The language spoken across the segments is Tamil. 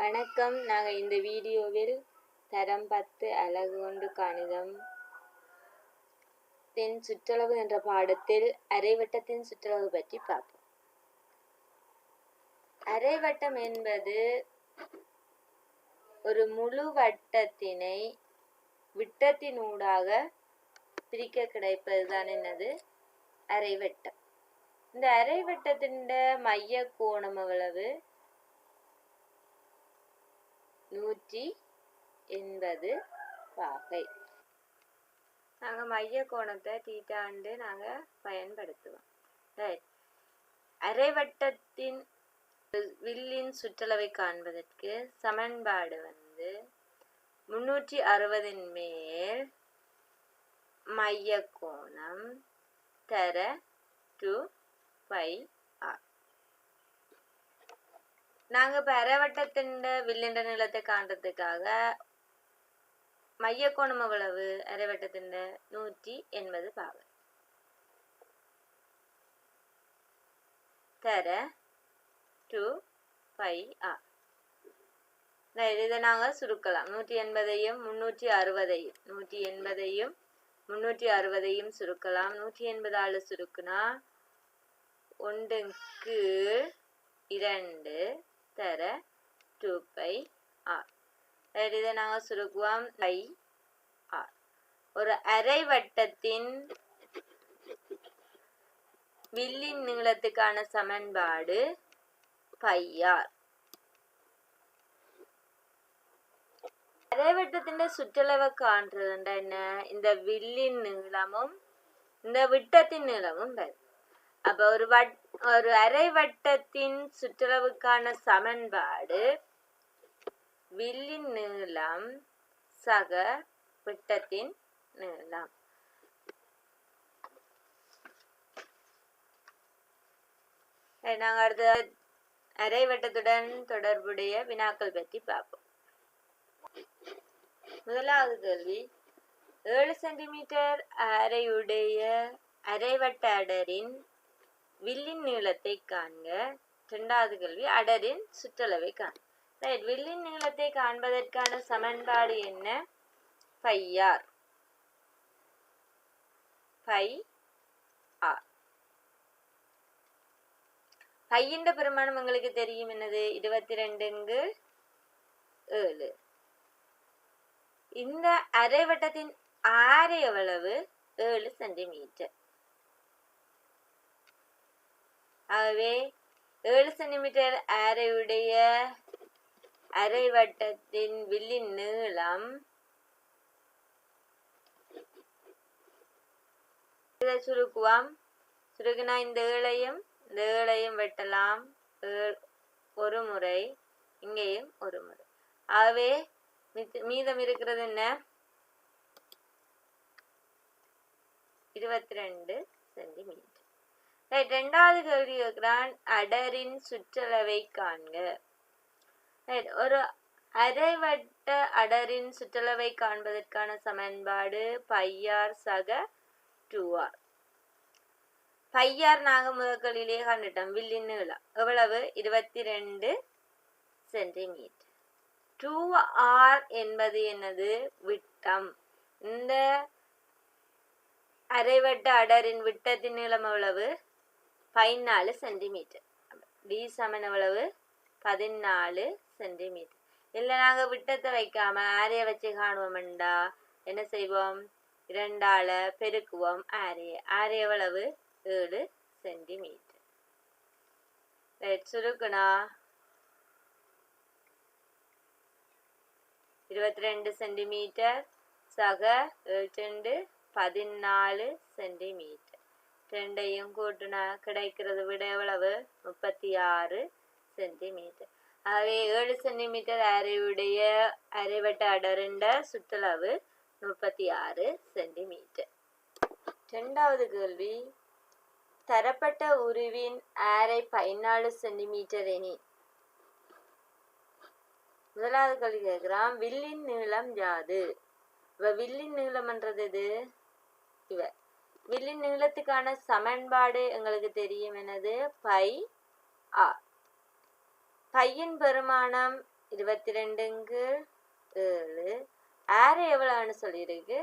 வணக்கம். நாங்கள் இந்த வீடியோவில் தரம் பத்து அழகு கொண்டு கணிதம் தென் சுற்றளவு என்ற பாடத்தில் அரைவட்டத்தின் சுற்றளவு பற்றி பார்ப்போம். அரைவட்டம் என்பது ஒரு முழு வட்டத்தினை விட்டத்தினூடாக பிரிக்க கிடைப்பதுதான் என்னது? அரைவட்டம் இந்த அரைவட்டத்தின் மைய கோணம் எவ்வளவு? நூற்றி எண்பது பாகை. நாங்கள் மைய கோணத்தை தீட்டாண்டு நாங்கள் பயன்படுத்துவோம். ரைட் அரைவட்டத்தின் வில்லின் சுற்றளவை காண்பதற்கு சமன்பாடு வந்து முன்னூற்றி அறுபதின் மேல் மைய கோணம் தர டூ பை நாங்கள் நாங்க இப்ப வில்லின்ற நிலத்தை காண்றதுக்காக மைய கோணம் எவ்வளவு அரைவட்டத்தின் நூற்றி எண்பது பாவம் தர டூ பை ஆர் இதை நாங்கள் சுருக்கலாம். நூற்றி எண்பதையும் முந்நூற்றி அறுபதையும் நூற்றி எண்பதையும் முன்னூற்றி அறுபதையும் சுருக்கலாம். நூற்றி எண்பதால சுருக்குனா ஒன்றுக்கு இரண்டு தர டூ பை ஆர் இதை நாங்கள் சுருக்குவோம். பை ஆர் ஒரு அரை வட்டத்தின் வில்லின் நீளத்துக்கான சமன்பாடு பையார் அரைவட்டத்தின் சுற்றளவை காண்றதுண்டா என்ன? இந்த வில்லின் நீளமும் இந்த விட்டத்தின் நீளமும் வரும். அப்ப ஒரு வட் ஒரு அரை வட்டத்தின் சுற்றளவுக்கான சமன்பாடு வில்லின் நீளம் சக விட்டத்தின் நீளம். நாங்கள் அடுத்த அரை வட்டத்துடன் தொடர்புடைய வினாக்கள் பற்றி பார்ப்போம். முதலாவது கேள்வி ஏழு சென்டிமீட்டர் அரையுடைய அரைவட்ட அடரின் வில்லின் நீளத்தை காண்க. இரண்டாவது கேள்வி அடரின் சுற்றளவை காண். ரைட் வில்லின் நீளத்தை காண்பதற்கான சமன்பாடு என்ன? பையார் பை ஆர் பையின் பெருமானம் உங்களுக்கு தெரியும் என்னது? இருபத்தி ரெண்டுங்கு ஏழு. இந்த அரைவட்டத்தின் ஆரை எவ்வளவு? ஏழு சென்டிமீட்டர் ஆகவே ஏழு சென்டிமீட்டர் அரையுடைய அரை வட்டத்தின் வில்லின் நீளம் இதை சுருக்குவோம். சுருக்கினா இந்த ஏழையும் இந்த ஏழையும் வெட்டலாம். ஒரு முறை. இங்கேயும் ஒரு முறை. ஆகவே மீதம் இருக்கிறது என்ன? இருபத்தி ரெண்டு சென்டிமீட்டர் ரெண்டாவது கேள்வி கேட்குறான் அடரின் சுற்றளவை காண்க. ரைட் ஒரு அரைவட்ட அடரின் சுற்றளவை காண்பதற்கான சமன்பாடு பையார் சக டூ ஆர் பையார் நாங்க முதற்களிலே கண்டுட்டோம். வில்லின் நீளம் எவ்வளவு? இருபத்தி ரெண்டு சென்டிமீட்டர். டூ ஆர் என்பது என்னது? விட்டம். இந்த அரைவட்ட அடரின் விட்டத்தின் நீளம் எவ்வளவு? பதினாலு சென்டிமீட்டர் டி சமன் எவ்வளவு? பதினாலு சென்டிமீட்டர் இல்லை நாங்கள் விட்டத்தை வைக்காம ஆரையை வச்சு காணுவோம்டா. என்ன செய்வோம்? இரண்டால பெருக்குவோம் ஆரைய ஆரை எவ்வளவு? ஏழு சென்டிமீட்டர் சுருக்குனா இருபத்தி ரெண்டு சென்டிமீட்டர் சக ஏழு பதினாலு சென்டிமீட்டர் ரெண்டையும் கூட்டினா கிடைக்கிறது விட எவ்வளவு? முப்பத்தி ஆறு சென்டிமீட்டர். ஆகவே ஏழு சென்டிமீட்டர் அரைவுடைய அரைவட்ட அடருண்ட சுற்றளவு முப்பத்தி ஆறு சென்டிமீட்டர். ரெண்டாவது கேள்வி. தரப்பட்ட உருவின் ஆரை பதினாலு சென்டிமீட்டர் எனி? முதலாவது கேள்வி கேட்கிறான். வில்லின் நீளம் யாது? இவ வில்லின் நீளம்ன்றது எது? இவ வில்லின் நீளத்துக்கான சமன்பாடு எங்களுக்கு தெரியும் என்னது? பை ஆர் பையின் பெருமானம் இருபத்தி ரெண்டுங்கு ஏழு. ஆறு எவ்வளோன்னு சொல்லியிருக்கு?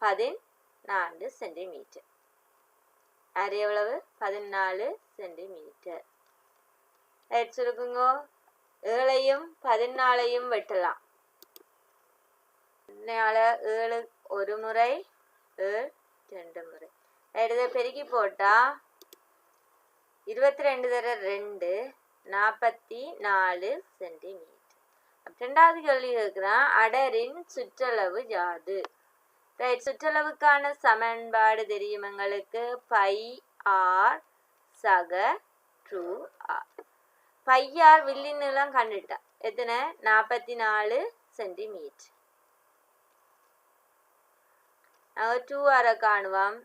பதினாலு சென்டிமீட்டர் ஆறு எவ்வளவு? பதினாலு சென்டிமீட்டர் ரைட் சொல்லுங்க ஏழையும் பதினாலையும் வெட்டலாம். ஏழு ஒரு முறை ஏழு ரெண்டு முறை. இதை பெருக்கி போட்டா இருபத்தி ரெண்டு தர ரெண்டு நாற்பத்தி நாலு சென்டிமீட்டர். ரெண்டாவது கேள்வி கேட்குறான் அடரின் சுற்றளவு யாது? ரைட் சுற்றளவுக்கான சமன்பாடு தெரியும் எங்களுக்கு பை ஆர் சக ட்ரூ ஆர். பையார் வில்லின் எல்லாம் கண்டுட்டா. எத்தனை? நாற்பத்தி நாலு சென்டிமீட்டர். நாங்கள் டூ ஆரை காணுவோம்.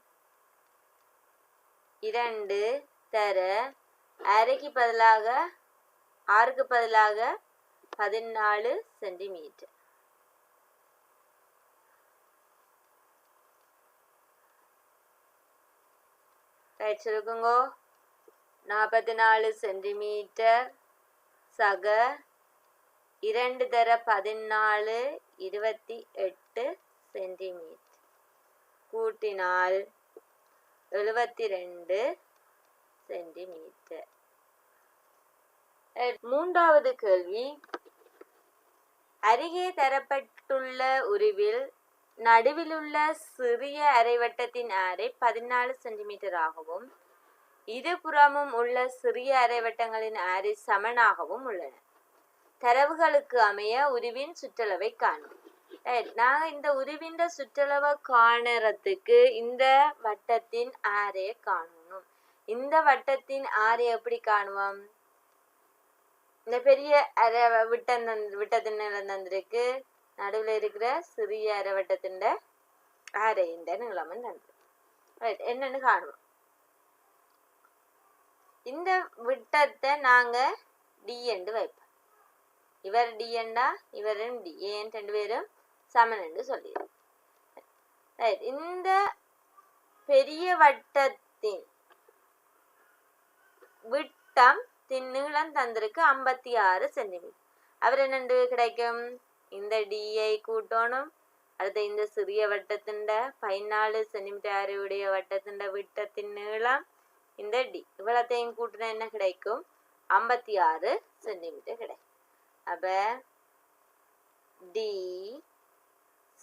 இரண்டு தர அரைக்கு பதிலாக ஆறுக்கு பதிலாக பதினாலு சென்டிமீட்டர். ரைட் சொல்லுங்க. நாற்பத்தி நாலு சென்டிமீட்டர் சக இரண்டு தர பதினாலு இருபத்தி எட்டு சென்டிமீட்டர். கூட்டினால் எழுபத்தி ரெண்டு சென்டிமீட்டர் மூன்றாவது கேள்வி. அருகே தரப்பட்டுள்ள உருவில் நடுவிலுள்ள சிறிய அரைவட்டத்தின் அரை பதினாலு சென்டிமீட்டர் ஆகவும் இருபுறமும் உள்ள சிறிய அரைவட்டங்களின் அரை சமனாகவும் உள்ளன. தரவுகளுக்கு அமைய உருவின் சுற்றளவை காணும். நாங்க இந்த உருவின் சுற்றளவை காணறதுக்கு இந்த வட்டத்தின் ஆரையை காணணும். இந்த வட்டத்தின் ஆரை எப்படி காணுவோம்? இந்த பெரிய அரை விட்டம் விட்டத்தின் தந்திருக்கு. நடுவில் இருக்கிற சிறிய அரை வட்டத்தின் ஆரையின் இந்த நீளமும் ரைட் என்னன்னு காணுவோம். இந்த விட்டத்தை நாங்க டி என்று வைப்போம். இவர் டி என்றா இவரும் டி ஏன் ரெண்டு பேரும்? சமன் என்று சொல்லிடுறோம் ரைட் இந்த பெரிய வட்டத்தின் விட்டம் தின் நீளம் தந்திருக்கு ஐம்பத்தி ஆறு சென்டிமீட்டர். அவர் என்னண்டு கிடைக்கும்? இந்த டிஐ கூட்டணும். அடுத்த இந்த சிறிய வட்டத்தின் பதினாலு சென்டிமீட்டர் உடைய வட்டத்தின் விட்டத்தின் நீளம் இந்த டி இவ்வளத்தையும் கூட்டினா என்ன கிடைக்கும்? ஐம்பத்தி ஆறு சென்டிமீட்டர் கிடைக்கும். அப்ப டி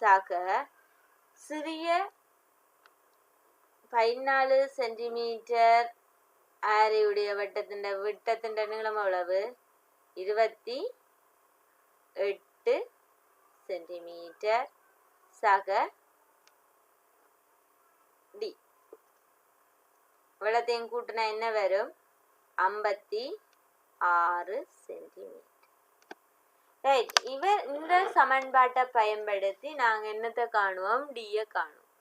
சக சிறிய பதினாலு சென்டிமீட்டர் ആരയുടെ വട്ടത്തിൻ്റെ വിട്ടത്തിൻ്റെ നീളം അളവ് ഇരുപത്തി എട്ട് സെൻറ്റിമീറ്റർ സക ഡി இவ்வளத்தையும் கூட்டினா என்ன வரும் ஐம்பத்தி ஆறு சென்டிமீட்டர் ரைட் இவர் இந்த சமன்பாட்டை பயன்படுத்தி நாங்கள் என்னத்தை காணுவோம்? டியை காணுவோம்.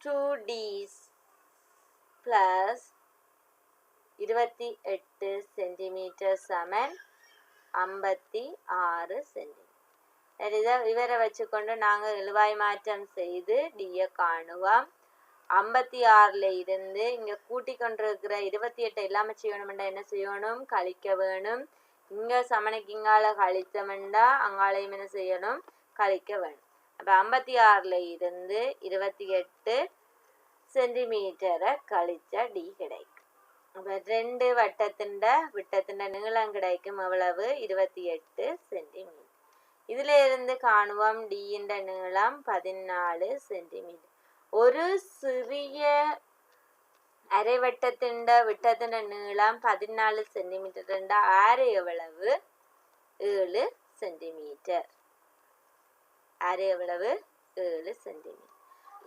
டூ டிஸ் ப்ளஸ் இருபத்தி எட்டு சென்டிமீட்டர் சமன் ஐம்பத்தி ஆறு சென்டிமீட்டர் இதை இவரை வச்சுக்கொண்டு நாங்கள் இழுவாய் மாற்றம் செய்து டியை காணுவோம். ஐம்பத்தி ஆறில் இருந்து இங்கே கூட்டி கொண்டிருக்கிற இருபத்தி எட்டு இல்லாமல் செய்யணும்னா என்ன செய்யணும்? கழிக்க வேணும். இங்கே சமனுக்கு இங்கால கழித்தமெண்டா அங்காலையும் என்ன செய்யணும்? கழிக்க வேணும். அப்போ ஐம்பத்தி ஆறில் இருந்து இருபத்தி எட்டு சென்டிமீட்டரை கழிச்சா டி கிடைக்கும். அப்போ ரெண்டு வட்டத்தின் விட்டத்தின் நீளம் கிடைக்கும் எவ்வளவு? இருபத்தி எட்டு சென்டிமீட்டர் இதுல இருந்து காணுவோம் டியின் நீளம் பதினாலு சென்டிமீட்டர் ஒரு சிறிய അരവട്ടത്തിൻ്റെ വിട്ടത്തിൻ്റെ നീളം പതിനാല് സെൻറ്റിമീറ്റർ ഉണ്ട് ആരയവളവ് ഏഴ് സെൻറ്റിമീറ്റർ അരയവളവ് ഏഴ് സെൻറ്റിമീറ്റർ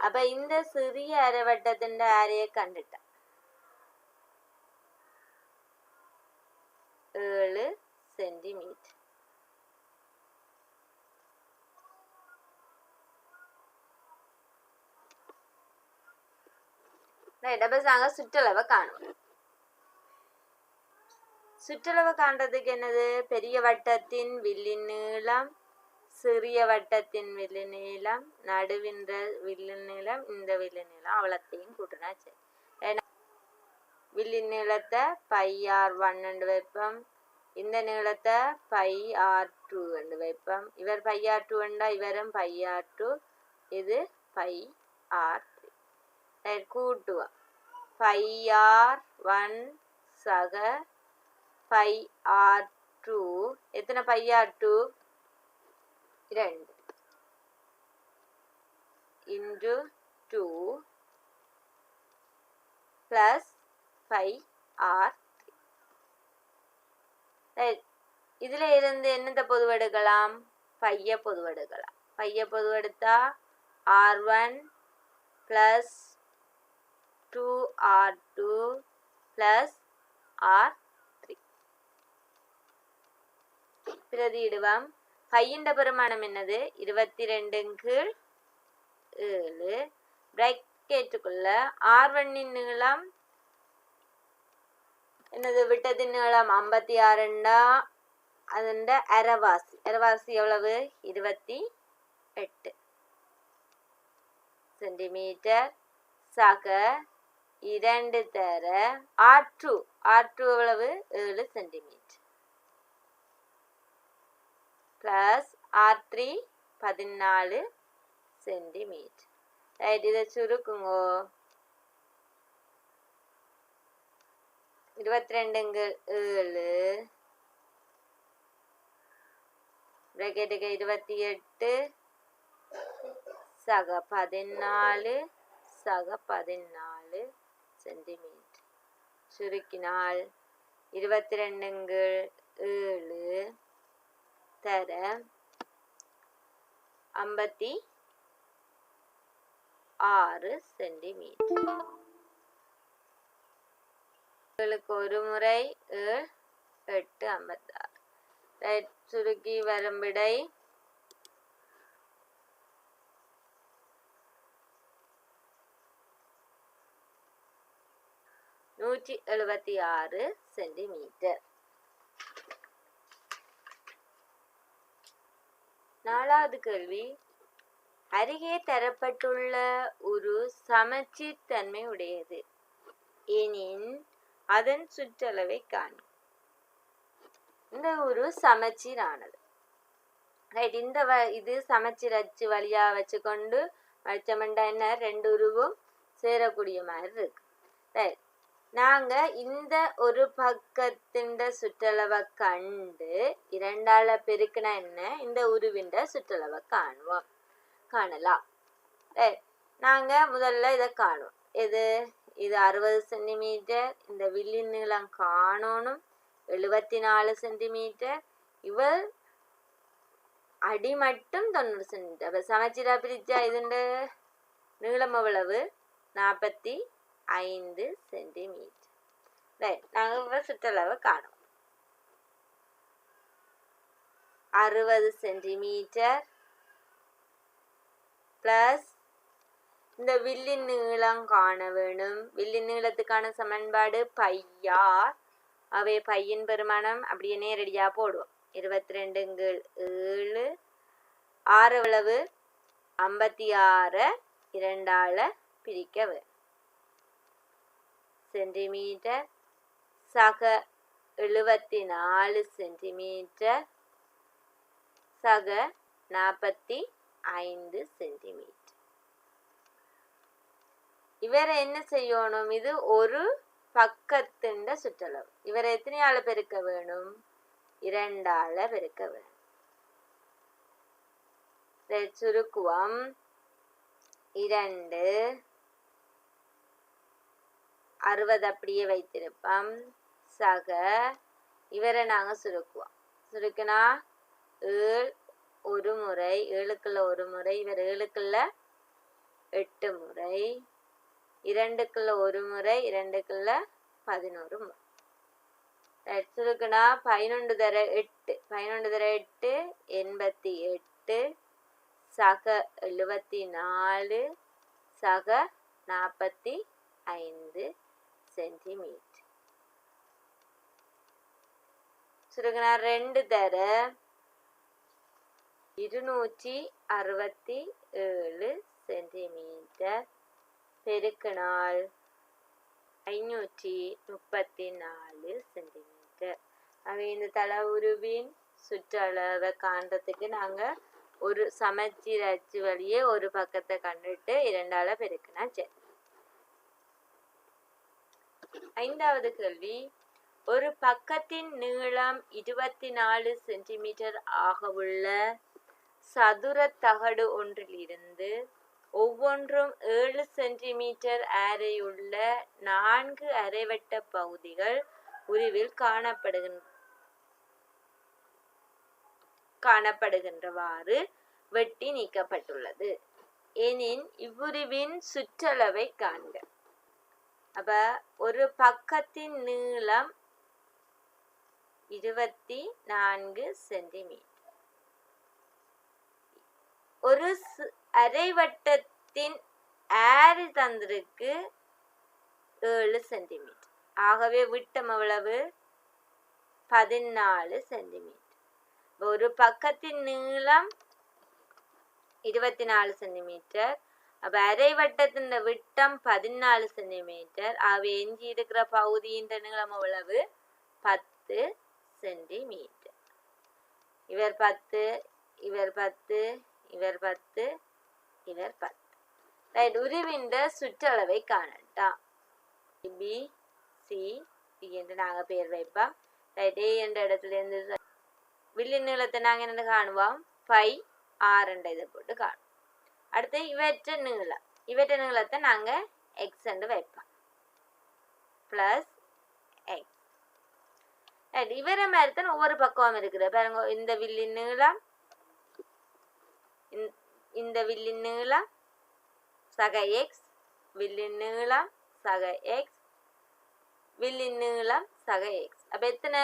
അപ്പം ഇന്ന ചെറിയ അരവട്ടത്തിൻ്റെ ആരയെ കണ്ടിട്ട ഏഴ് സെൻറ്റിമീറ്റർ இடபசாங்க சுற்றளவை காணும் சுற்றளவு காண்றதுக்கு என்னது பெரிய வட்டத்தின் வில்லின் நீளம் சிறிய வட்டத்தின் வில்லு நீளம் நடுவின்ற வில்லு நீளம் இந்த வில்லு நீளம் அவ்வளோத்தையும் கூட்டினா சரி வில்லி நீளத்தை பை ஆர் ஒன் என்று வைப்போம் இந்த நீளத்தை பை ஆர் டூ என்று வைப்போம் இவர் பை ஆர் டூ என்றா இவரும் பை ஆர் டூ இது பை ஆர் த்ரீ கூட்டுவோம் பை ஆர் ஒன் சக பை ஆர் டூ எத்தனை பை ஆர் டூ ரெண்டு into two plus five r இதில் இருந்து என்னத்தை பொதுவெடுக்கலாம்? பைய பொதுவெடுக்கலாம். பைய பொதுவெடுத்தா r one plus 2R2 plus R3. பிரதியிடுவம் பையின்ற பெருமானம் என்னது? இருபத்தி ரெண்டின் கீழ் ஏழு. பிராக்கெட்டுக்குள்ள ஆர்வண்ணின் நீளம் என்னது? விட்டதின் நீளம் ஐம்பத்தி ஆறுண்டா அதுண்ட அரவாசி. அரவாசி எவ்வளவு? இருபத்தி எட்டு. சென்டிமீட்டர். சக இரண்டு தர ஆர் டூ ஆர் டூ எவ்வளவு? ஏழு சென்டிமீட்டர் பிளஸ் ஆர் த்ரீ பதினாலு சென்டிமீட்டர் ரைட் இதை சுருக்குங்கோ. இருபத்தி ரெண்டுங்க ஏழு பிரகேட்டுக்கு இருபத்தி எட்டு. சக பதினாலு சக பதினாலு. சென்டிமீட்டர். சுருக்கினால் இருபத்தி ரெண்டுங்கு ஏழு தர ஐம்பத்தி ஆறு சென்டிமீட்டர். உங்களுக்கு ஒரு முறை ஏழு எட்டு ஐம்பத்தாறு. ரைட் சுருக்கி வரும்பிடை நூற்றி எழுபத்தி ஆறு சென்டிமீட்டர். நாலாவது கேள்வி. அருகே தரப்பட்டுள்ள ஒரு சமச்சீர் தன்மை உடையது. எனின் அதன் சுற்றளவை காணும் இந்த ஒரு சமச்சீரானது. ரைட் இந்த வ இது சமச்சீர் அச்சு வழியா வச்சுக்கொண்டு வச்சமெண்டா என்ன? ரெண்டு உருவும் சேரக்கூடிய மாதிரி இருக்கு. ரைட் நாங்க இந்த ஒரு பக்கத்தின் சுற்றளவை கண்டு இரண்டால பெருக்கினா என்ன? இந்த உருவிண்ட சுற்றளவை காணுவோம். காணலாம் நாங்க முதல்ல இதை காணுவோம். எது? இது அறுபது சென்டிமீட்டர் இந்த வில்லி நீளம் காணணும். எழுபத்தி நாலு சென்டிமீட்டர். இவர் அடி மட்டும் தொண்ணூறு சென்டிமீட்டர். அப்போ சமச்சீரா பிரிச்சா இதுண்டு நீளம் எவ்வளவு? நாற்பத்தி ஐந்து சென்டிமீட்டர். ரைட் நாங்கள் இப்போ சுற்றளவை காணும். அறுபது சென்டிமீட்டர் ப்ளஸ் இந்த வில்லின் நீளம் காண வேணும். வில்லின் நீளத்துக்கான சமன்பாடு பையார் அவை பையன் பெருமானம் அப்படியே நேரடியா போடுவோம். இருபத்தி ரெண்டுங்கள் ஏழு. ஆறு அளவு ஐம்பத்தி ஆறு. இரண்டால பிரிக்க வேணும். சென்டிமீட்டர். சக எழுபத்தி நாலு சென்டிமீட்டர். சக நாற்பத்தி ஐந்து சென்டிமீட்டர். இவரை என்ன செய்யணும்? இது ஒரு பக்கத்தின் சுற்றளவு. இவரை எத்தனையால பெருக்க வேணும்? இரண்டால பெருக்க வேணும். சுருக்குவம். இரண்டு அறுபது அப்படியே வைத்திருப்போம். சக இவரை நாங்க சுருக்குவோம். சுருக்குனா ஏழு ஒரு முறை ஏழுக்குள்ள ஒரு முறை இவர் ஏழுக்குள்ள எட்டு முறை இரண்டுக்குள்ள ஒரு முறை இரண்டுக்குள்ள பதினோரு முறை. சுருக்குனா பதினொன்று தர எட்டு பதினொன்று தர எட்டு எண்பத்தி எட்டு சக எழுபத்தி நாலு சக நாற்பத்தி ஐந்து சென்டிமீட்டர். சுருக்குனா ரெண்டு தர இருநூற்றி அறுபத்தி ஏழு சென்டிமீட்டர். பெருக்கினால் ஐநூற்றி முப்பத்தி நாலு சென்டிமீட்டர். அவை இந்த தள உருவின் சுற்றளவை காண்றதுக்கு நாங்க ஒரு சமச்சீர் அச்சு வழியே ஒரு பக்கத்தை கண்டுட்டு இரண்டால பெருக்கினா சரி ஐந்தாவது கேள்வி ஒரு பக்கத்தின் நீளம் இருபத்தி நாலு சென்டிமீட்டர் ஆகவுள்ள சதுர தகடு ஒன்றிலிருந்து ஒவ்வொன்றும் ஏழு சென்டிமீட்டர் ஆரையுள்ள நான்கு அரைவட்ட பகுதிகள் உருவில் காணப்படுகின்ற காணப்படுகின்றவாறு வெட்டி நீக்கப்பட்டுள்ளது. எனின் இவ்வுருவின் சுற்றளவை காண்க. அப்ப ஒரு பக்கத்தின் நீளம் இருபத்தி நான்கு சென்டிமீட்டர். ஒரு அரைவட்டத்தின் ஆறு தந்திருக்கு ஏழு சென்டிமீட்டர். ஆகவே விட்டம் எவ்வளவு? பதினாலு சென்டிமீட்டர். ஒரு பக்கத்தின் நீளம் இருபத்தி நாலு சென்டிமீட்டர். அப்ப அரைவட்டத்தின் விட்டம் பதினாலு சென்டிமீட்டர். ஆகவே எஞ்சி இருக்கிற பகுதியின் நீளம் எவ்வளவு பத்து சென்டிமீட்டர். இவர் பத்து இவர் பத்து இவர் பத்து இவர் பத்து. ரைட் உருவின்ற சுற்றளவை காணட்டா பி சி பி என்று நாங்கள் பேர் வைப்போம். ரைட் ஏ என்ற இடத்துல இருந்து வில்லி நீளத்தை நாங்கள் என்ன காணுவோம்? ஃபைவ் என்ற இதை போட்டு காணும் அடுத்து இவற்ற நீளம் இவற்ற நீளத்தை நாங்கள் எக்ஸ் என்று வைப்போம். ப்ளஸ் எக்ஸ் ரைட் இவரை மாதிரி தான் ஒவ்வொரு பக்கமும் இருக்குது. பாருங்க இந்த வில்லின் நீளம் இந்த- இந்த வில்லின் நீளம் சக எக்ஸ் வில்லின் நீளம் சக எக்ஸ் வில்லின் நீளம் சக எக்ஸ் அப்போ எத்தனை?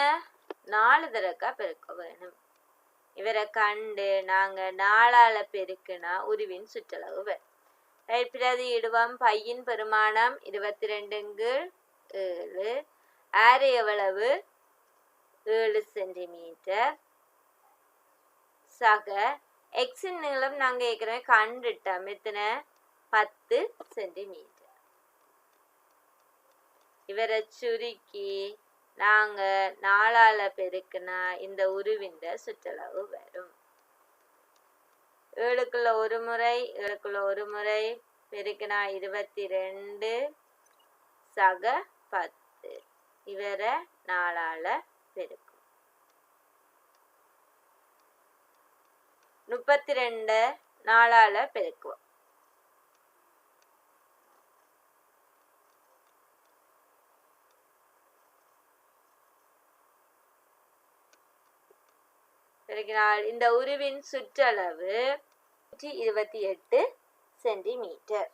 நாலு தடக்கா பெருக்க வேணும். இவரை கண்டு நாங்க நாளால பெருக்குனா உருவின் சுற்றளவு. வரும் ரைட் பையின் பெருமானம் இருபத்தி ரெண்டுங்கு ஏழு. ஆறு எவ்வளவு? ஏழு சென்டிமீட்டர். சக. எக்ஸின் நீளம் நாங்க ஏற்கனவே கண்டுட்டோம். எத்தனை? பத்து சென்டிமீட்டர். இவரை சுருக்கி நாங்க நாளால பெருக்குனா இந்த உருவிந்த சுற்றளவு வரும். ஏழுக்குள்ள ஒரு முறை ஏழுக்குள்ள ஒரு முறை பெருக்குனா இருபத்தி ரெண்டு சக பத்து. இவரை நாளால பெருக்கும். முப்பத்தி ரெண்டு நாளால பெருக்குவோம். பெருக்கினால் இந்த உருவின் சுற்றளவு நூற்றி இருபத்தி எட்டு சென்டிமீட்டர்.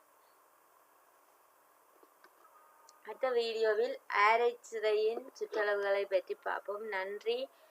அடுத்த வீடியோவில் ஆரைச்சிறையின் சுற்றளவுகளை பற்றி பார்ப்போம். நன்றி.